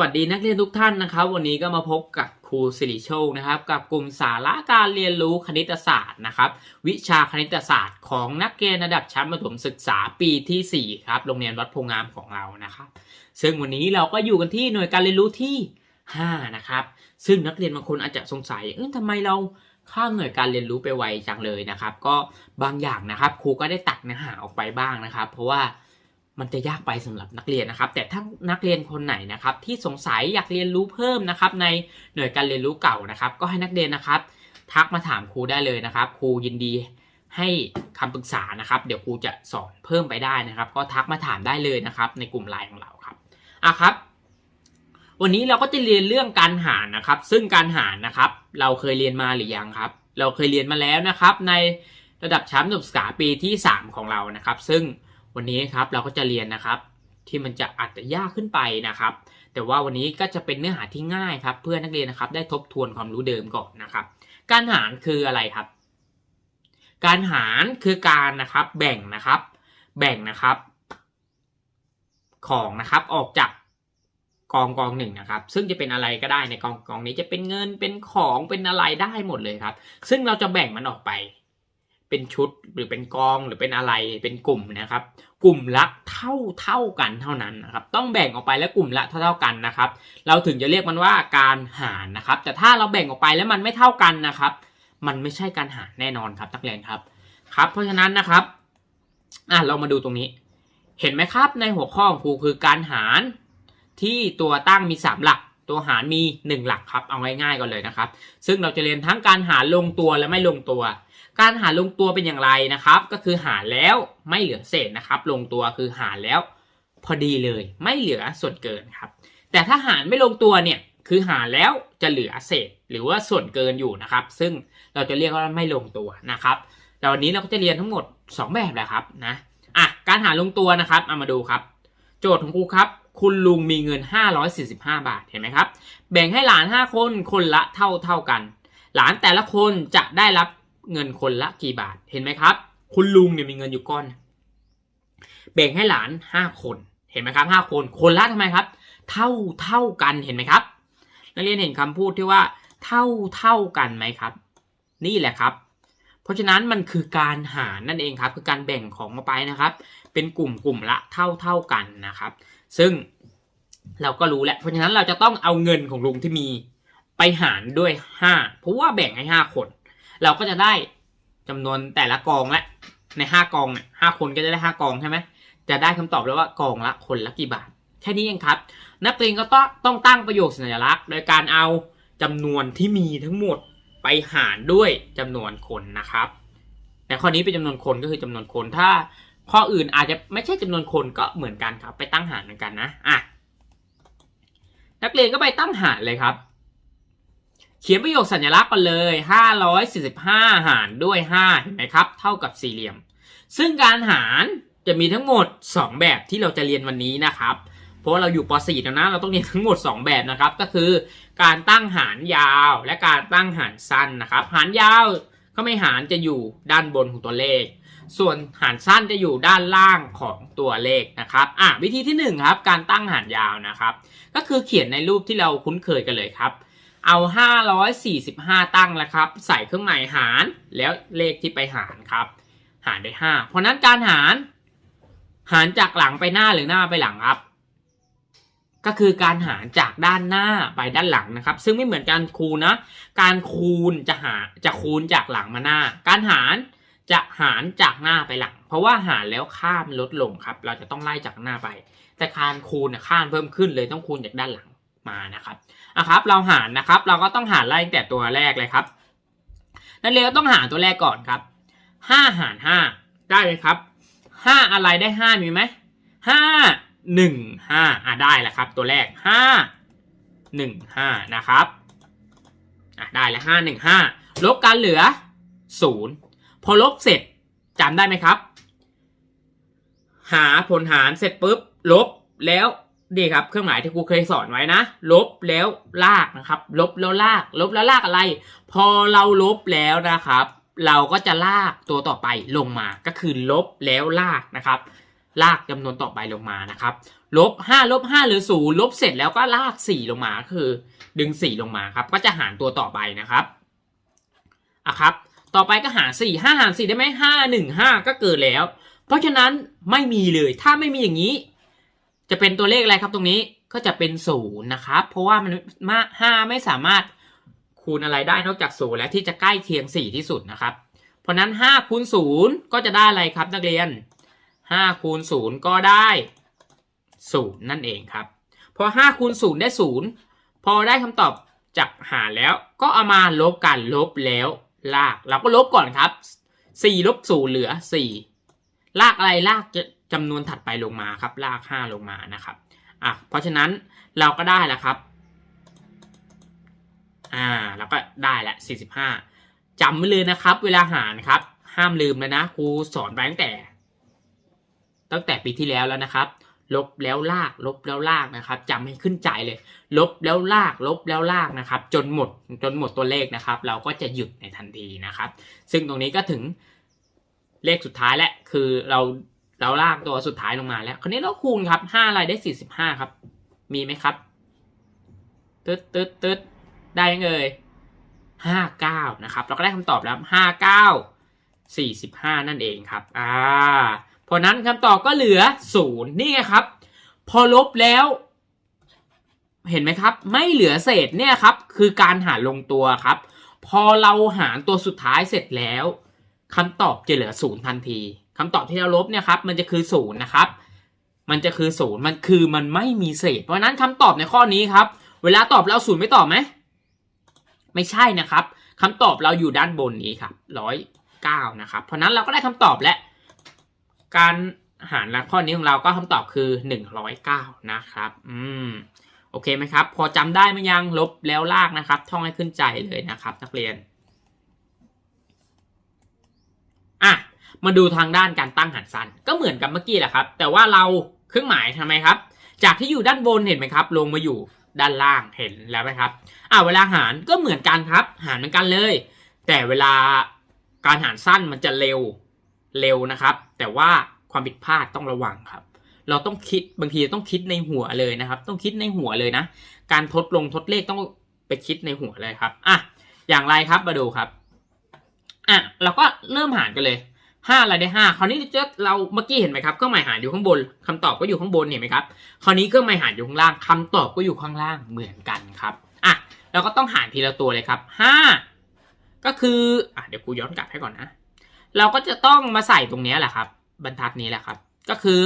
วัสดีนักเรียนทุกท่านนะครับ วันนี้ก็มาพบกับครูสิริโชคนะครับ กับกลุ่มสาระการเรียนรู้คณิตศาสตร์นะครับ วิชาคณิตศาสตร์ของนักเรียนระดับชั้นประถมศึกษาปีที่ 4 ครับโรงเรียนวัดโพงามของเรานะครับ ซึ่งวันนี้เราก็อยู่กันที่หน่วยการเรียนรู้ที่ 5 นะครับ ซึ่งนักเรียนบางคนอาจจะสงสัยเออทำไมเราข้ามหน่วยการเรียนรู้ไปไวจังเลยนะครับ ก็บางอย่างนะครับ ครูก็ได้ตัดเนื้อหาออกไปบ้างนะครับ เพราะว่า มันจะยากไปสำหรับนักเรียนนะครับ แต่ถ้านักเรียนคนไหนนะครับ ที่สงสัยอยากเรียนรู้เพิ่มนะครับ ในหน่วยการเรียนรู้เก่านะครับ ก็ให้นักเรียนนะครับ ทักมาถามครูได้เลยนะครับ ครูยินดีให้คำปรึกษานะครับ เดี๋ยวครูจะสอนเพิ่มไปได้นะครับ ก็ทักมาถามได้เลยนะครับ ในกลุ่มไลน์ของเราครับอะครับ วันนี้เราก็จะเรียนเรื่องการหารนะครับ ซึ่งการหารนะครับ เราเคยเรียนมาหรือยังครับ เราเคยเรียนมาแล้วนะครับ ในระดับชั้นศึกษาปีที่ 3 ของเรานะครับ ซึ่ง วันนี้ครับเราก็จะเรียนนะครับที่มันจะอาจจะยากขึ้นไปนะครับ แต่ว่าวันนี้ก็จะเป็นเนื้อหาที่ง่ายครับ เพื่อนักเรียนนะครับได้ทบทวนความรู้เดิมก่อนนะครับ การหารคืออะไรครับ การหารคือการนะครับแบ่งนะครับ แบ่งนะครับ ของนะครับออกจากกองกองหนึ่งนะครับ ซึ่งจะเป็นอะไรก็ได้ในกองกองนี้จะเป็นเงินเป็นของเป็นอะไรได้หมดเลยครับ ซึ่งเราจะแบ่งมันออกไป เป็นชุดหรือเป็นกองหรือเป็นอะไรเป็นกลุ่มนะครับ กลุ่มละเท่าเท่ากันเท่านั้นนะครับ ต้องแบ่งออกไปแล้วกลุ่มละเท่าเท่ากันนะครับ เราถึงจะเรียกมันว่าการหารนะครับ แต่ถ้าเราแบ่งออกไปแล้วมันไม่เท่ากันนะครับ มันไม่ใช่การหารแน่นอนครับนักเรียนครับครับ เพราะฉะนั้นนะครับอะเรามาดูตรงนี้ เห็นไหมครับในหัวข้อของครูคือการหารที่ตัวตั้งมี 3 หลักตัวหารมี 1 หลักครับ เอาง่ายๆก่อนเลยนะครับ ซึ่งเราจะเรียนทั้งการหารลงตัวและไม่ลงตัว การหารลงตัวเป็นอย่างไรนะครับ ก็คือหารแล้วไม่เหลือเศษนะครับ ลงตัวคือหารแล้วพอดีเลย ไม่เหลือส่วนเกินครับ แต่ถ้าหารไม่ลงตัวเนี่ยคือหารแล้วจะเหลือเศษ หรือว่าส่วนเกินอยู่นะครับ ซึ่งเราจะเรียกว่าไม่ลงตัวนะครับแต่วันนี้เราก็จะเรียนทั้งหมด 2 แบบแหละครับนะอะการหารลงตัวนะครับเอามาดูครับ โจทย์ของครูครับคุณลุงมีเงิน 545 บาทเห็นไหมครับ แบ่งให้หลาน 5 คนคนละเท่าเท่ากัน หลานแต่ละคนจะได้รับ เงินคนละกี่บาทเห็นไหมครับ คุณลุงเนี่ยมีเงินอยู่ก้อน แบ่งให้หลาน5คนเห็นไหมครับ5คนคนละทำไมครับ เท่าเท่ากันเห็นไหมครับ นักเรียนเห็นคำพูดที่ว่า เท่าเท่ากันไหมครับ นี่แหละครับ เพราะฉะนั้นมันคือการหารนั่นเองครับ คือการแบ่งของมาไปนะครับ เป็นกลุ่มกลุ่มละเท่าเท่ากันนะครับ ซึ่งเราก็รู้แล้วเพราะฉะนั้นเราจะต้องเอาเงินของลุงที่มีไปหารด้วยห้าเพราะว่าแบ่งให้ห้าคน เราก็จะได้จำนวนแต่ละกองละในห้ากองเนี่ยห้าคนก็จะได้ห้ากองใช่ไหมจะได้คำตอบแล้วว่ากองละคนละกี่บาท แค่นี้เองครับ นักเรียนก็ต้องต้องตั้งประโยคสัญลักษณ์ โดยการเอาจำนวนที่มีทั้งหมดไปหารด้วยจำนวนคนนะครับแต่ข้อนี้เป็นจำนวนคนก็คือจำนวนคนถ้าข้ออื่นอาจจะไม่ใช่จำนวนคนก็เหมือนกันครับ ไปตั้งหารเหมือนกันนะอะนักเรียนก็ไปตั้งหารเลยครับ เขียนประโยคสัญลักษณ์กันเลย 545 หารด้วย 5 เห็นไหมครับ เท่ากับสี่เหลี่ยม ซึ่งการหารจะมีทั้งหมด 2 แบบที่เราจะเรียนวันนี้นะครับ เพราะเราอยู่ป .4 แล้วนะ เราต้องเรียนทั้งหมด 2 แบบนะครับ ก็คือการตั้งหารยาวและการตั้งหารสั้นนะครับ หารยาวก็ไม่หารจะอยู่ด้านบนของตัวเลข ส่วนหารสั้นจะอยู่ด้านล่างของตัวเลขนะครับ อะวิธีที่1ครับ การตั้งหารยาวนะครับ ก็คือเขียนในรูปที่เราคุ้นเคยกันเลยครับ เอา 545 ตั้งแล้วครับ ใส่เครื่องหมายหารแล้วเลขที่ไปหารครับ หารด้วย5เพราะนั้นการหาร หารจากหลังไปหน้าหรือหน้าไปหลังครับ ก็คือการหารจากด้านหน้าไปด้านหลังนะครับ ซึ่งไม่เหมือนการคูณนะ การคูณจะหาจะคูณจากหลังมาหน้า การหารจะหารจากหน้าไปหลัง เพราะว่าหารแล้วค่ามันลดลงครับ เราจะต้องไล่จากหน้าไป แต่การคูณเนี่ยค่ามันเพิ่มขึ้นเลยต้องคูณจากด้านหลังมานะครับ อะครับเราหารนะครับ เราก็ต้องหารไล่ตั้งแต่ตัวแรกเลยครับ นั่นเลยก็ต้องหารตัวแรกก่อนครับห้าหารห้าได้ไหมครับห้าอะไรได้ห้ามีไหมห้าหนึ่งห้าอะได้แล้วครับ ตัวแรกห้าหนึ่งห้านะครับอะได้แล้วห้าหนึ่งห้าลบกันเหลือศูนย์พอลบเสร็จจำได้ไหมครับ หาผลหารเสร็จปุ๊บลบแล้ว ดีครับเครื่องหมายที่ครูเคยสอนไว้นะ ลบแล้วลากนะครับ ลบแล้วลาก ลบแล้วลากอะไร พอเราลบแล้วนะครับ เราก็จะลากตัวต่อไปลงมา ก็คือลบแล้วลากนะครับ ลากจำนวนต่อไปลงมานะครับ ลบห้าลบห้าหรือศูนย์ลบเสร็จแล้วก็ลากสี่ลงมาคือ ดึงสี่ลงมาครับ ก็จะหารตัวต่อไปนะครับอะครับ ต่อไปก็หารสี่ห้าหารสี่ได้ไหมห้าหนึ่งห้าก็เกิดแล้ว เพราะฉะนั้นไม่มีเลยถ้าไม่มีอย่างนี้ จะเป็นตัวเลขอะไรครับตรงนี้ก็จะเป็นศูนย์นะครับ เพราะว่ามันมาห้าไม่สามารถคูณอะไรได้นอกจากศูนย์และที่จะใกล้เคียงสี่ที่สุดนะครับ เพราะนั้นห้าคูณศูนย์ก็จะได้อะไรครับนักเรียนห้าคูณศูนย์ก็ได้ศูนย์นั่นเองครับ พอห้าคูณศูนย์ได้ศูนย์พอได้คำตอบจากหารแล้วก็เอามาลบกันลบแล้วลาก เราก็ลบก่อนครับสี่ลบศูนย์เหลือสี่ลากอะไรลาก จะจำนวนถัดไปลงมาครับลากห้าลงมานะครับอะเพราะฉะนั้นเราก็ได้แล้วครับอ่าเราก็ได้ละสี่สิบห้าจำไว้เลยนะครับ เวลาหารครับ ห้ามลืมเลยนะครูสอนไปตั้งแต่ ตั้งแต่ปีที่แล้วแล้วนะครับ ลบแล้วลากลบแล้วลากนะครับจำให้ขึ้นใจเลย ลบแล้วลากลบแล้วลากนะครับ จนหมดจนหมดตัวเลขนะครับ เราก็จะหยุดในทันทีนะครับ ซึ่งตรงนี้ก็ถึงเลขสุดท้ายแล้วคือเรา เราลากตัวสุดท้ายลงมาแล้ว คราวนี้เราคูณครับห้าอะไรได้สี่สิบห้าครับ มีไหมครับ ตึ๊ดตึ๊ดตึ๊ดได้ยังเอ่ยห้าเก้านะครับ เราก็ได้คำตอบแล้วห้าเก้าสี่สิบห้านั่นเองครับ อ่า เพราะนั้นคำตอบก็เหลือศูนย์นี่ไงครับ พอลบแล้วเห็นไหมครับ ไม่เหลือเศษเนี่ยครับ คือการหารลงตัวครับ พอเราหารตัวสุดท้ายเสร็จแล้วคำตอบจะเหลือศูนย์ทันที คำตอบที่เราลบเนี่ยครับมันจะคือศูนย์นะครับ มันจะคือศูนย์มันคือมันไม่มีเศษ เพราะนั้นคำตอบในข้อนี้ครับ เวลาตอบเราศูนย์ไม่ตอบไหมไม่ใช่นะครับคำตอบเราอยู่ด้านบนนี้ครับร้อยเก้านะครับ เพราะนั้นเราก็ได้คำตอบและ การหารและข้อนี้ของเราก็คำตอบคือหนึ่งร้อยเก้านะครับ อืมโอเคไหมครับ พอจำได้ไหมยังลบแล้วลากนะครับ ท่องให้ขึ้นใจเลยนะครับ นักเรียนอะ มาดูทางด้านการตั้งหารสั้นก็เหมือนกับเมื่อกี้แหละครับ แต่ว่าเราเครื่องหมายทำไมครับ จากที่อยู่ด้านบนเห็นไหมครับ ลงมาอยู่ด้านล่างเห็นแล้วไหมครับอ่าเวลาหารก็เหมือนกันครับ หารเหมือนกันเลย แต่เวลาการหารสั้นมันจะเร็วเร็วนะครับ แต่ว่าความผิดพลาดต้องระวังครับ เราต้องคิดบางทีต้องคิดในหัวเลยนะครับ ต้องคิดในหัวเลยนะ การทดลงทดเลขต้องไปคิดในหัวเลยครับอะอย่างไรครับมาดูครับอะเราก็เริ่มหารกันเลย ห้าอะไรได้ห้าคราวนี้จเราเมื่อกี้เห็นไหมครับเครื่องหมายหารอยู่ข้างบนคำตอบก็อยู่ข้างบนเห็นไหมครับคราวนี้เครื่องหมายหารอยู่ข้างล่างคำตอบก็อยู่ข้างล่างเหมือนกันครับอะเราก็ต้องหารทีละตัวเลยครับห้าก็คืออะเดี๋ยวกูย้อนกลับให้ก่อนนะ เราก็จะต้องมาใส่ตรงนี้แหละครับ บรรทัดนี้แหละครับ ก็คือ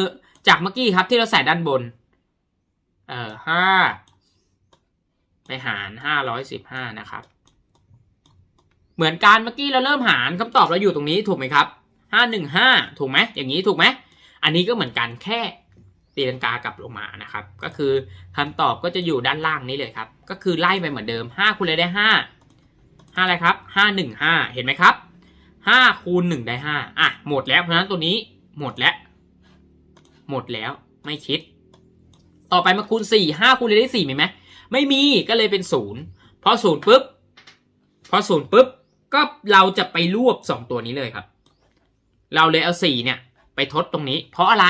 จากเมื่อกี้ครับที่เราใส่ด้านบนเอ่อห้าไปหารห้าร้อยสิบห้านะครับ เหมือนกันเมื่อกี้เราเริ่มหารคำตอบเราอยู่ตรงนี้ถูกไหมครับ ห้าหนึ่งห้าถูกไหมอย่างนี้ถูกไหมอันนี้ก็เหมือนกันแค่ตีลังกากลับลงมานะครับ ก็คือคำตอบก็จะอยู่ด้านล่างนี้เลยครับ ก็คือไล่ไปเหมือนเดิมห้าคูณอะไรได้ห้าห้าอะไรครับห้าหนึ่งห้าเห็นไหมครับห้าคูณหนึ่งได้ห้าอะ หมดแล้ว เพราะฉะนั้นตัวนี้หมดแล้ว หมดแล้วไม่คิด ต่อไปมาคูณสี่ห้าคูณอะไรได้สี่มีไหม ไม่มีก็เลยเป็นศูนย์พอศูนย์ปุ๊บ พอศูนย์ปุ๊บ ก็เราจะไปรวบสองตัวนี้เลยครับ เราเลยเอาสี่เนี่ยไปทดตรงนี้ เพราะอะไร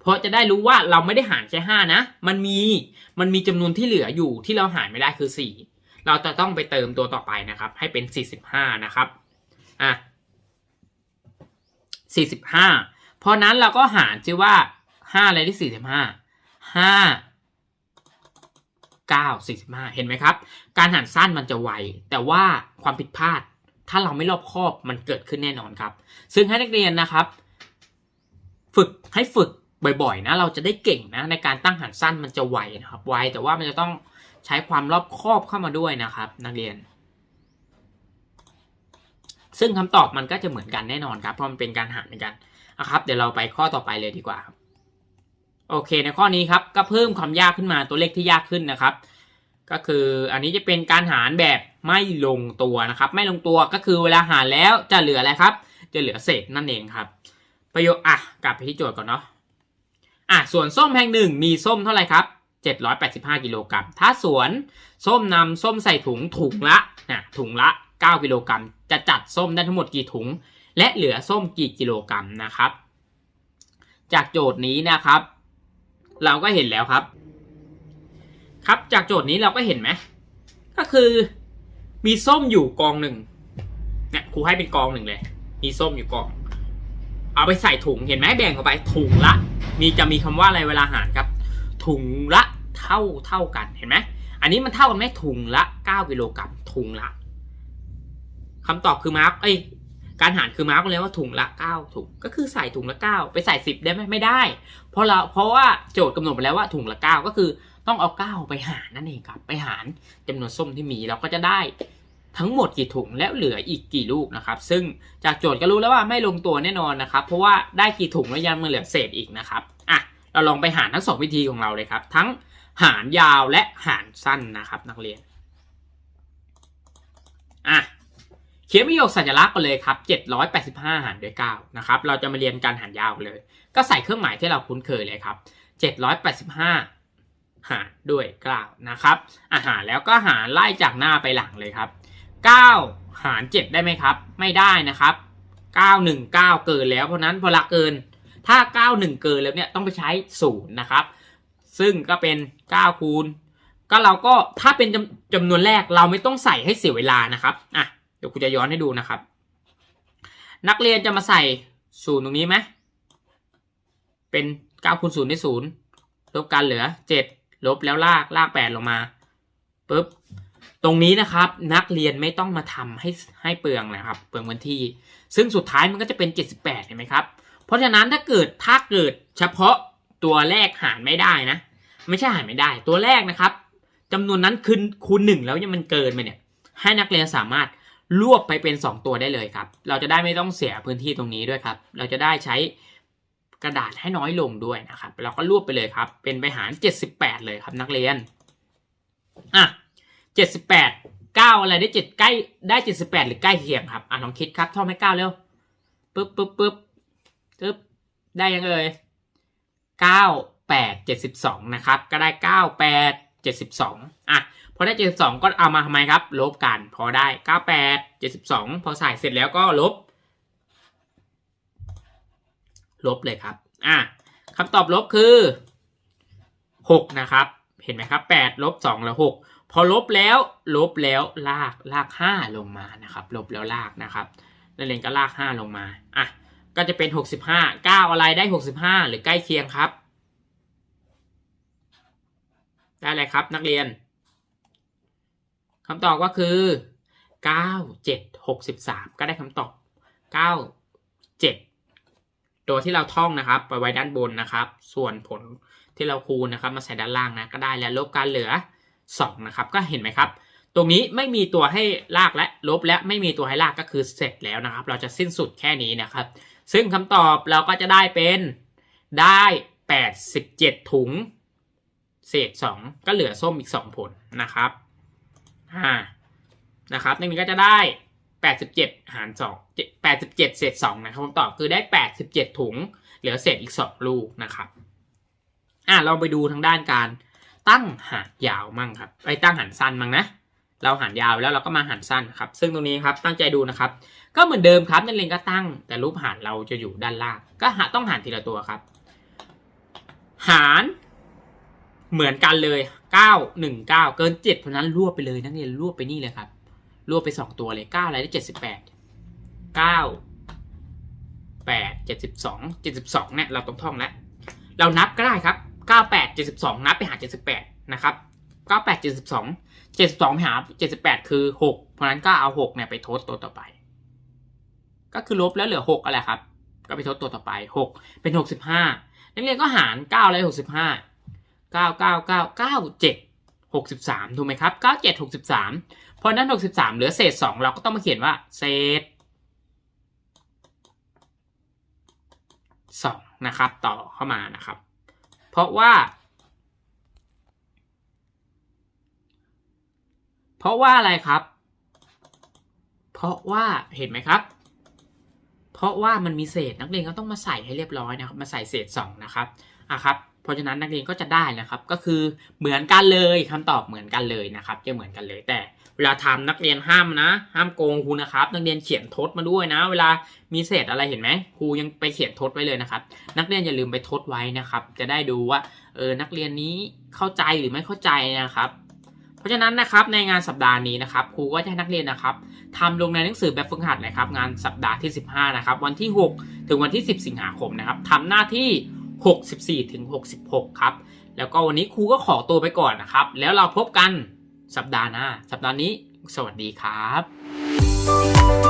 เพราะจะได้รู้ว่าเราไม่ได้หารแค่ห้านะ มันมี มันมีจำนวนที่เหลืออยู่ที่เราหารไม่ได้คือสี่เราจะต้องไปเติมตัวต่อไปนะครับ ให้เป็นสี่สิบห้านะครับ อะสี่สิบห้าเพราะนั้นเราก็หารชื่อว่าห้าอะไรที่สี่สิบห้าห้าเก้าสี่สิบห้าเห็นไหมครับ การหารสั้นมันจะไว แต่ว่าความผิดพลาด ถ้าเราไม่รอบคอบมันเกิดขึ้นแน่นอนครับ ซึ่งให้นักเรียนนะครับ ฝึกให้ฝึกบ่อยๆนะเราจะได้เก่งนะในการตั้งหารสั้นมันจะไวนะครับไวแต่ว่ามันจะต้องใช้ความรอบคอบเข้ามาด้วยนะครับ นักเรียน ซึ่งคำตอบมันก็จะเหมือนกันแน่นอนครับเพราะมันเป็นการหารเหมือนกันนะครับ เดี๋ยวเราไปข้อต่อไปเลยดีกว่าครับโอเคในข้อนี้ครับก็เพิ่มความยากขึ้นมาตัวเลขที่ยากขึ้นนะครับ ก็คืออันนี้จะเป็นการหารแบบไม่ลงตัวนะครับ ไม่ลงตัวก็คือเวลาหารแล้วจะเหลืออะไรครับ จะเหลือเศษนั่นเองครับ ประโยคอะกลับไปที่โจทย์ก่อนเนาะอะส่วนส้มแพงหนึ่งมีส้มเท่าไหร่ครับ785กิโลกรัมถ้าสวนส้มนำส้มใส่ถุงถุงละนะถุงละ 9 กิโลกรัมจะจัดส้มได้ทั้งหมดกี่ถุง และเหลือส้มกี่กิโลกรัมนะครับ จากโจทย์นี้นะครับ เราก็เห็นแล้วครับ ครับจากโจทย์นี้เราก็เห็นไหมก็คือมีส้มอยู่กองหนึ่งเนี่ยครูให้เป็นกองหนึ่งเลย มีส้มอยู่กอง เอาไปใส่ถุงเห็นไหมแบ่งออกไปถุงละ มีจะมีคำว่าอะไรเวลาหารครับ ถุงละเท่าเท่ากันเห็นไหมอันนี้มันเท่ากันไหมถุงละ 9กิโลกรัมถุงละคำตอบคือมาร์กเอ้ยการหารคือมาร์กเลยว่าถุงละ 9 ถุงก็คือใส่ถุงละ 9 ไปใส่ 10 ได้ไหมไม่ได้ เพราะเราเพราะว่าโจทย์กำหนดไปแล้วว่าถุงละ 9 ก็คือ ต้องเอา9ไปหารนั่นเองครับ ไปหารจำนวนส้มที่มีเราก็จะได้ทั้งหมดกี่ถุงแล้วเหลืออีกกี่ลูกนะครับ ซึ่งจากโจทย์ก็รู้แล้วว่าไม่ลงตัวแน่นอนนะครับ เพราะว่าได้กี่ถุงแล้วยังมันเหลือเศษอีกนะครับอะเราลองไปหารทั้งสองวิธีของเราเลยครับ ทั้งหารยาวและหารสั้นนะครับ นักเรียนอะเขียนประโยคสัญลักษณ์กันเลยครับ 785 หารด้วย9นะครับ เราจะมาเรียนการหารยาวเลย ก็ใส่เครื่องหมายที่เราคุ้นเคยเลยครับ 785 หารด้วย9นะครับอาหารแล้วก็หารไล่จากหน้าไปหลังเลยครับ 9 หาร 7 ได้ไหมครับ ไม่ได้นะครับ 9 1 9 เกินแล้วเพราะนั้นพอละเกิน ถ้า 9 1 เกินแล้วเนี่ยต้องไปใช้0นะครับ ซึ่งก็เป็น9คูณก็เราก็ถ้าเป็นจำจำนวนแรกเราไม่ต้องใส่ให้เสียเวลานะครับอะเดี๋ยวครูจะย้อนให้ดูนะครับ นักเรียนจะมาใส่ศูนย์ตรงนี้ไหมเป็น9คูณ0ได้0ลบกันเหลือ 7 ลบแล้วลากลาก8ลงมาปุ๊บตรงนี้นะครับนักเรียนไม่ต้องมาทำให้ให้เปลืองนะครับเปลืองพื้นที่ ซึ่งสุดท้ายมันก็จะเป็น 78เห็นไหมครับเพราะฉะนั้นถ้าเกิดถ้าเกิดเฉพาะตัวแรกหารไม่ได้นะ ไม่ใช่หารไม่ได้ ตัวแรกนะครับจำนวนนั้นคูณคูณหนึ่งแล้วเนี่ยมันเกินไปเนี่ยให้นักเรียนสามารถรวบไปเป็น 2 ตัวได้เลยครับ เราจะได้ไม่ต้องเสียพื้นที่ตรงนี้ด้วยครับ เราจะได้ใช้ กระดาษให้น้อยลงด้วยนะครับ เราก็รวบไปเลยครับ เป็นไปหาร 78 เลยครับนักเรียน อะ 78 9 อะไรได้7ใกล้ได้ 78 หรือใกล้เคียงครับ อะลองคิดครับท่องให้9เร็วปึ๊บปึ๊บปึ๊บปึ๊บได้ยังเอ่ย9 8 72 นะครับ ก็ได้ 9 8 72 อะ พอได้ 72 ก็เอามาทำไมครับ ลบกัน พอได้ 98 72 พอใส่เสร็จแล้วก็ลบ ลบเลยครับอะคำตอบลบคือ 6 นะครับ เห็นไหมครับ8ลบ2แล้ว6พอลบแล้วลบแล้วลากลาก 5 ลงมานะครับ ลบแล้วลากนะครับนักเรียนก็ลาก 5 ลงมาอะก็จะเป็น 65 9 อะไรได้ 65 หรือใกล้เคียงครับ ได้เลยครับนักเรียนคำตอบก็คือ 9 7 63 ก็ได้คำตอบ 9 ตัวที่เราท่องนะครับ ไปไว้ด้านบนนะครับ ส่วนผลที่เราคูณนะครับ มาใส่ด้านล่างนะก็ได้แล้วลบกันเหลือ2นะครับก็เห็นไหมครับ ตรงนี้ไม่มีตัวให้ลากและลบและไม่มีตัวให้ลากก็คือเสร็จแล้วนะครับ เราจะสิ้นสุดแค่นี้นะครับ ซึ่งคำตอบเราก็จะได้เป็นได้ 87 ถุง เศษ 2 ก็เหลือส้มอีก 2 ผลนะครับอ่านะครับนักเรียนก็จะได้ 87 หาร2 87 เศษ 2 นะครับคำตอบคือได้ 87 ถุง เหลือเศษอีก 2 ลูกนะครับอ่าเราไปดูทางด้านการตั้งหารยาวมั่งครับไปตั้งหารสั้นมั่งนะ เราหารยาวแล้วเราก็มาหารสั้นครับ ซึ่งตรงนี้ครับตั้งใจดูนะครับ ก็เหมือนเดิมครับนักเรียนก็ตั้ง แต่รูปหารเราจะอยู่ด้านล่าง ก็หาต้องหารทีละตัวครับ หารเหมือนกันเลย 9 1 9 เกิน7เพราะนั้นรวบไปเลยนักเรียนรวบไปนี่เลยครับ รวบไป 2 ตัวเลย9อะไรได้ 78 9 8 72 72เนี่ยเราต้องท่องแล้ว เรานับก็ได้ครับ 98 72 นับไปหา 78 นะครับ 98 72 72ไปหา 78 คือ 6 เพราะนั้นก็เอา 6เนี่ยไปทดตัวต่อไป ก็คือลบแล้วเหลือ 6 อะไรครับ ก็ไปทดตัวต่อไป 6 เป็น 65 นักเรียนก็หาร9อะไร65 9 9 9 9 7 63 ถูกไหมครับ 97 63 เพราะนั้น63เหลือเศษ2เราก็ต้องมาเขียนว่า เศษ2นะครับ ต่อเข้ามานะครับ เพราะว่า เพราะว่าอะไรครับ เพราะว่าเห็นไหมครับ เพราะว่ามันมีเศษนักเรียนก็ต้องมาใส่ให้เรียบร้อยนะครับ มาใส่เศษสองนะครับอะครับ เพราะฉะนั้นนักเรียนก็จะได้นะครับ ก็คือเหมือนกันเลยคำตอบเหมือนกันเลยนะครับ จะเหมือนกันเลย แต่เวลาทำนักเรียนห้ามนะ ห้ามโกงครูนะครับ นักเรียนเขียนทดมาด้วยนะ เวลามีเศษอะไรเห็นไหมครูยังไปเขียนทดไว้เลยนะครับ นักเรียนอย่าลืมไปทดไว้นะครับ จะได้ดูว่าเออนักเรียนนี้เข้าใจหรือไม่เข้าใจนะครับเพราะฉะนั้นนะครับในงานสัปดาห์นี้นะครับครูก็จะให้นักเรียนนะครับทำลงในหนังสือแบบฝึกหัดนะครับ งานสัปดาห์ที่ 15 นะครับ วันที่ 6 ถึงวันที่ 10 สิงหาคมนะครับทำหน้าที่ 64ถึง66 ครับ แล้วก็วันนี้ครูก็ขอตัวไปก่อนนะครับ แล้วเราพบกันสัปดาห์หน้า สัปดาห์นี้ สวัสดีครับ